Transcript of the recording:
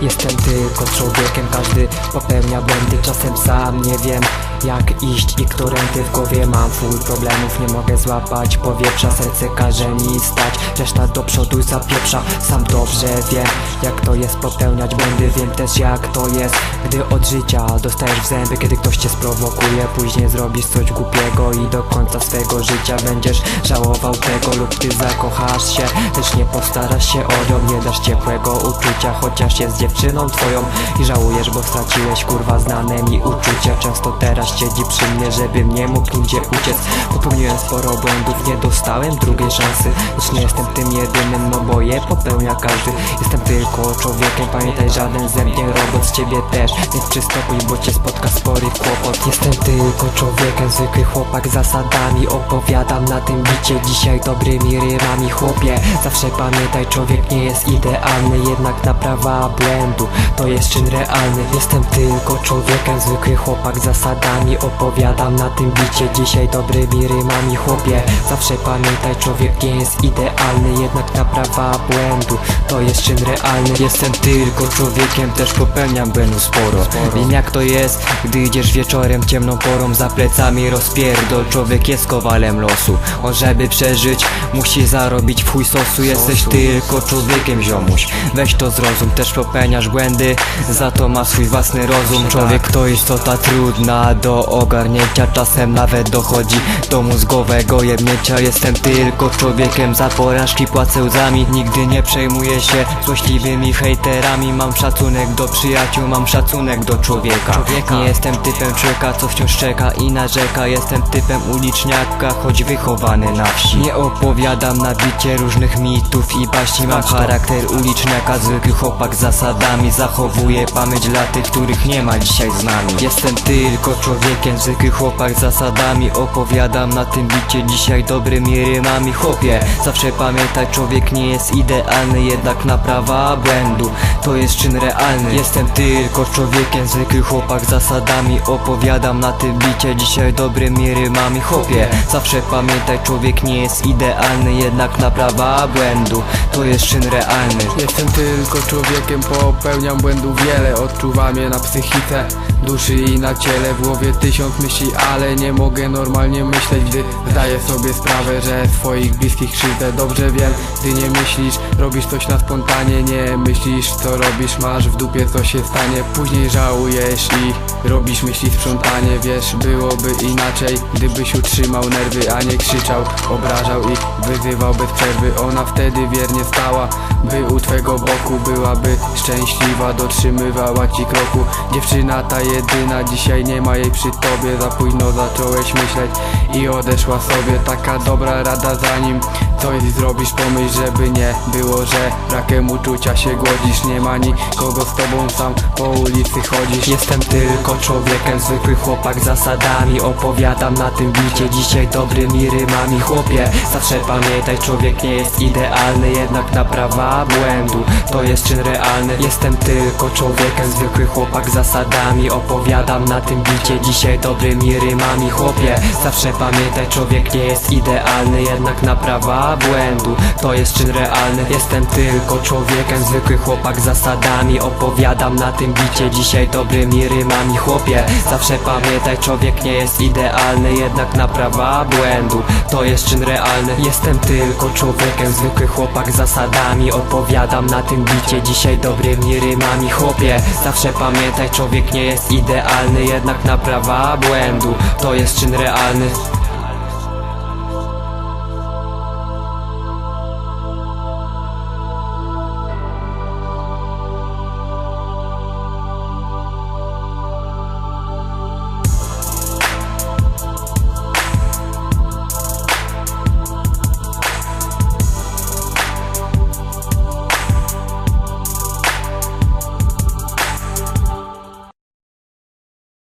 Jestem tylko człowiekiem, każdy popełnia błędy. Czasem sam nie wiem jak iść i którędy w głowie mam. Full problemów, nie mogę złapać. Powietrza Serce każe mi stać, reszta do przodu zapieprza. Sam dobrze wiem jak to jest popełniać błędy Wiem też jak to jest, gdy od życia dostajesz w zęby Kiedy ktoś cię sprowokuje, później zrobisz coś głupiego I do końca swego życia będziesz żałował tego Lub ty zakochasz się, lecz nie postarasz się o nią Nie dasz ciepłego uczucia, chociaż jest dziewczyną twoją I żałujesz, bo straciłeś kurwa znane mi uczucia. Często teraz siedzi przy mnie, żebym nie mógł nigdzie uciec. Popełniłem sporo błędów, nie dostałem drugiej szansy. Lecz nie jestem tym jedynym, no bo je popełnia każdy. Jestem tylko człowiekiem, pamiętaj żaden ze mnie robot z ciebie też Więc przystopuj, bo cię spotka spory kłopot. Jestem tylko człowiekiem, zwykły chłopak zasadami. Opowiadam na tym bicie dzisiaj dobrymi rymami. Chłopie, zawsze pamiętaj, człowiek nie jest idealny Jednak naprawa błędu to jest czyn realny. Jestem tylko człowiekiem, zwykły chłopak zasadami. Opowiadam na tym bicie dzisiaj dobrymi rymami. Chłopie, zawsze pamiętaj, człowiek nie jest idealny Jednak naprawa błędu to jest czyn realny Jestem tylko człowiekiem, też popełniam błędów sporo. Wiem jak to jest, gdy idziesz wieczorem ciemną porą Za plecami rozpierdol, człowiek jest kowalem losu. On żeby przeżyć, musi zarobić w chuj sosu. Jesteś tylko człowiekiem ziomuś. Weź to zrozum, też popełniasz błędy Za to ma swój własny rozum. Człowiek to istota trudna do ogarnięcia. Czasem nawet dochodzi do mózgowego jebnięcia. Jestem tylko człowiekiem, za porażki płacę łzami. Nigdy nie przejmuję się złośliwymi hejterami. Mam szacunek do przyjaciół, mam szacunek do człowieka. Nie jestem typem człowieka, co wciąż czeka i narzeka. Jestem typem uliczniaka, choć wychowany na wsi. Nie opowiadam na bicie różnych mitów i baśni Mam charakter uliczniaka, zwykły chłopak z zasadami. Zachowuję pamięć dla tych, których nie ma dzisiaj z nami. Jestem tylko człowiekiem, zwykły chłopak z zasadami. Opowiadam na tym bicie dzisiaj dobrymi rymami. Chłopie, zawsze pamiętaj, człowiek nie jest idealny Jednak naprawa błędu. To jest czyn realny. Jestem tylko człowiekiem, zwykły chłopak zasadami. Opowiadam na tym bicie. Dzisiaj dobrymi rymami Chłopie, zawsze pamiętaj, człowiek nie jest idealny Jednak naprawa błędu. To jest czyn realny. Jestem tylko człowiekiem, popełniam błędów wiele. Odczuwam je na psychice, duszy i na ciele. W głowie tysiąc myśli, ale nie mogę normalnie myśleć Gdy zdaję sobie sprawę, że swoich bliskich krzywdę Dobrze wiem, gdy nie myślisz, robisz coś na spontanie Nie myślisz co robisz, masz w dupie co się stanie. Później żałujesz i robisz myśli sprzątanie. Wiesz, byłoby inaczej, gdybyś utrzymał nerwy, a nie krzyczał. Obrażał i wyzywał bez przerwy. Ona wtedy wiernie stała, by u twego boku byłaby szczęśliwa. Dotrzymywała ci kroku. Dziewczyna ta jedyna, dzisiaj nie ma jej przy tobie. Za późno zacząłeś myśleć i odeszła sobie. Taka dobra rada zanim coś zrobisz Pomyśl, żeby nie było, że brakiem uczucia się godzisz Nie ma nikogo z tobą, sam po ulicy chodzisz. Jestem tylko człowiekiem, zwykły chłopak zasadami. Opowiadam na tym bicie dzisiaj dobrymi rymami. Chłopie, zawsze pamiętaj, człowiek nie jest idealny Jednak naprawa błędu to jest czyn realny. Jestem tylko człowiekiem, zwykły chłopak zasadami. Opowiadam na tym bicie dzisiaj dobrymi rymami. Chłopie, zawsze pamiętaj, człowiek nie jest idealny Jednak naprawa błędu to jest czyn realny. Jestem tylko człowiekiem, zwykły chłopak zasadami Opowiadam na tym bicie. Dzisiaj dobrymi rymami Chłopie, zawsze pamiętaj, człowiek nie jest idealny Jednak naprawa błędu. To jest czyn realny. Jestem tylko człowiekiem, zwykły chłopak zasadami Opowiadam na tym bicie. Dzisiaj dobrymi rymami Chłopie, zawsze pamiętaj, człowiek nie jest idealny Jednak naprawa błędu. To jest czyn realny